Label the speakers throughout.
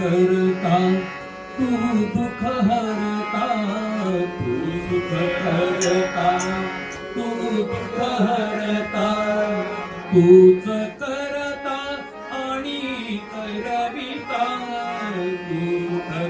Speaker 1: करता तू दुख हरता तू सुख करता तू दुख हरता तूच करता आणि करवी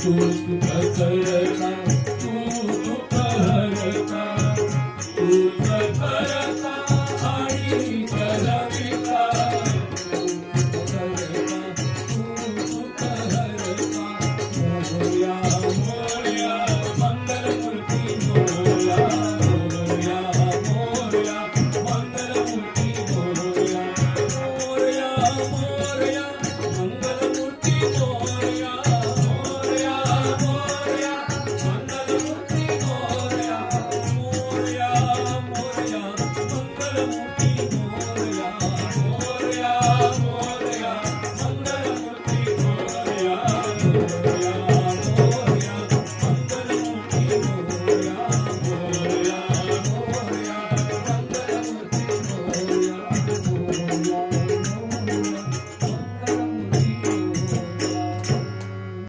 Speaker 1: to us because I Yeah.